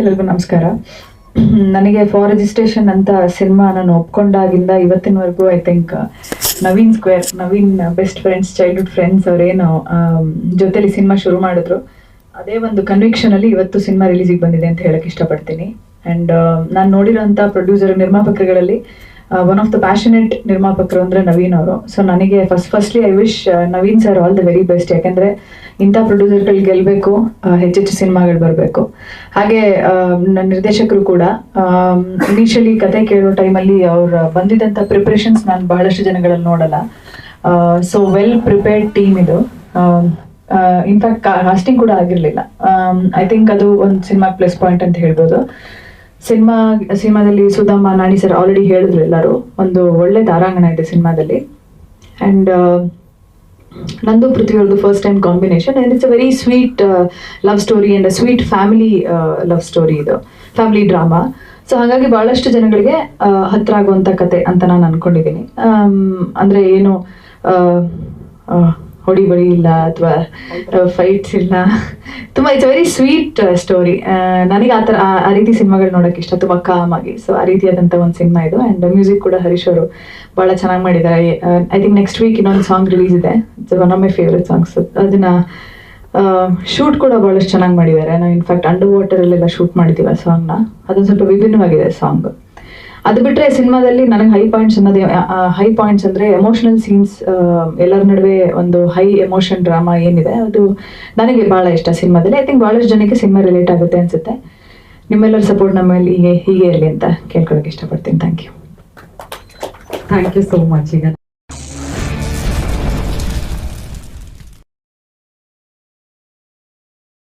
ಎಲ್ಲರಿಗೂ ನಮಸ್ಕಾರ. ನನಗೆ ಫಾರ್ ರಿಜಿಸ್ಟ್ರೇಷನ್ ಅಂತ ಸಿನಿಮಾ ನಾನು ಒಪ್ಕೊಂಡಾಗಿಂದ ಇವತ್ತಿನವರೆಗೂ I think Naveen square Naveen best friends childhood friends ಅವರೇನು ಜೊತೆಲಿ ಸಿನಿಮಾ ಶುರು ಮಾಡಿದ್ರು. ಅದೇ ಒಂದು ಕನ್ವಿಕ್ಷನ್ ಅಲ್ಲಿ ಇವತ್ತು ಸಿನಿಮಾ ರಿಲೀಸಿಗೆ ಬಂದಿದೆ ಅಂತ ಹೇಳಕ್ ಇಷ್ಟಪಡ್ತೀನಿ. ಅಂಡ್ ನಾನು ನೋಡಿರೋಂಥ ಪ್ರೊಡ್ಯೂಸರ್ ನಿರ್ಮಾಪಕರುಗಳಲ್ಲಿ ಒನ್ ಆಫ್ ದ ಪ್ಯಾಷನೆಟ್ ನಿರ್ಮಾಪಕರು ಅಂದ್ರೆ ನವೀನ್ ಅವರು. ಸೊ ನನಗೆ first firstly I wish Naveen sir all the very best ಯಾಕಂದ್ರೆ ಇಂಥ ಪ್ರೊಡ್ಯೂಸರ್ಗಳು ಗೆಲ್ಬೇಕು ಹೆಚ್ಚೆಚ್ಚು ಸಿನಿಮಾಗಳು ಬರಬೇಕು. ಹಾಗೆ ನನ್ನ ನಿರ್ದೇಶಕರು ಕೂಡ ಇನಿಷಿಯಲಿ ಕತೆ ಕೇಳೋ ಟೈಮಲ್ಲಿ ಅವ್ರು ಬಂದಿದ್ದಂಥ ಪ್ರಿಪ್ರೇಷನ್ಸ್ ನಾನು ಬಹಳಷ್ಟು ಜನಗಳಲ್ಲಿ ನೋಡಲ್ಲ. ಸೊ ವೆಲ್ ಪ್ರಿಪೇರ್ಡ್ ಟೀಮ್ ಇದು. ಇನ್ಫ್ಯಾಕ್ಟ್ ಕಾಸ್ಟಿಂಗ್ ಕೂಡ ಆಗಿರಲಿಲ್ಲ. ಐ ಥಿಂಕ್ ಅದು ಒಂದು ಸಿನಿಮಾ ಪ್ಲಸ್ ಪಾಯಿಂಟ್ ಅಂತ ಹೇಳ್ಬೋದು. ಸಿನಿಮಾ ಸಿನಿಮಾದಲ್ಲಿ ಸುಧಮ್ಮ ನಾಣಿ ಸರ್ ಆಲ್ರೆಡಿ ಹೇಳಿದ್ರು ಎಲ್ಲರೂ. ಒಂದು ಒಳ್ಳೆ ತಾರಾಂಗಣ ಇದೆ ಸಿನಿಮಾದಲ್ಲಿ. ಅಂಡ್ ನಂದು ಪೃಥ್ವಿಯವ್ರದ್ದು first time combination and it's a very sweet love story and a sweet family love story ಇದು. ಫ್ಯಾಮಿಲಿ ಡ್ರಾಮಾ ಸೊ ಹಾಗಾಗಿ ಬಹಳಷ್ಟು ಜನಗಳಿಗೆ ಆ, ಹತ್ರ ಆಗುವಂತ ಕತೆ ಅಂತ ನಾನು ಅನ್ಕೊಂಡಿದ್ದೀನಿ ಅಂದರೆ ಅಂದ್ರೆ ಏನು ಆ, ಆ, ಹೊಡಿ ಬಡಿ ಇಲ್ಲ. ಅಥವಾ ಫೈಟ್ಸ್ ಇಲ್ಲ ತುಂಬಾ ಇಟ್ಸ್ ವೆರಿ ಸ್ವೀಟ್ ಸ್ಟೋರಿ ನನಗೆ ಆ ಥರ ಆ- ರೀತಿ ಸಿನಿಮಾಗಳು ನೋಡೋಕೆ ಇಷ್ಟ ತುಂಬಾ ಕಾಮ್ ಆಗಿ. ಸೊ ಆ ರೀತಿಯಾದಂಥ ಒಂದು ಸಿನಿಮಾ ಇದು. ಅಂಡ್ ಮ್ಯೂಸಿಕ್ ಕೂಡ ಹರೀಶ್ ಅವರು ಬಹಳ ಚೆನ್ನಾಗಿ ಮಾಡಿದ್ದಾರೆ. ಐ ಥಿಂಕ್ ನೆಕ್ಸ್ಟ್ ವೀಕ್ ಇನ್ನೊಂದು ಸಾಂಗ್ ರಿಲೀಸ್ ಇದೆ. It's one of my favourite songs ಅದನ್ನ ಶೂಟ್ ಕೂಡ ಬಹಳಷ್ಟು ಚೆನ್ನಾಗಿ ಮಾಡಿದ್ದಾರೆ. ನಾವು ಇನ್ಫ್ಯಾಕ್ಟ್ ಅಂಡರ್ ವಾಟರ್ ಅಲ್ಲೆಲ್ಲ ಶೂಟ್ ಮಾಡಿದ್ದೀವಿ ಆ ಸಾಂಗ್ನ ಅದೊಂದು ಸ್ವಲ್ಪ ವಿಭಿನ್ನವಾಗಿದೆ ಸಾಂಗ್ ಅದು ಬಿಟ್ರೆ ಸಿನಿಮಾದಲ್ಲಿ ನನಗೆ ಹೈ ಪಾಯಿಂಟ್ಸ್ ಅನ್ನೋದು ಹೈ ಪಾಯಿಂಟ್ಸ್ ಅಂದ್ರೆ ಎಮೋಷನಲ್ ಸೀನ್ಸ್ ಎಲ್ಲರ ನಡುವೆ ಒಂದು ಹೈ ಎಮೋಷನ್ ಡ್ರಾಮಾ ಏನಿದೆ, ಅದು ನನಗೆ ಬಹಳ ಇಷ್ಟ ಸಿನಿಮಾದಲ್ಲಿ. ಐ ಥಿಂಕ್ ಬಹಳಷ್ಟು ಜನಕ್ಕೆ ಸಿನಿಮಾ ರಿಲೇಟ್ ಆಗುತ್ತೆ ಅನ್ಸುತ್ತೆ. ನಿಮ್ಮೆಲ್ಲರ ಸಪೋರ್ಟ್ ನಮ್ಮಲ್ಲಿ ಹೀಗೆ ಹೀಗೆ ಇರಲಿ ಅಂತ ಕೇಳ್ಕೊಳಕ್ಕೆ ಇಷ್ಟಪಡ್ತೀನಿ. Thank you thank you so much ಈಗ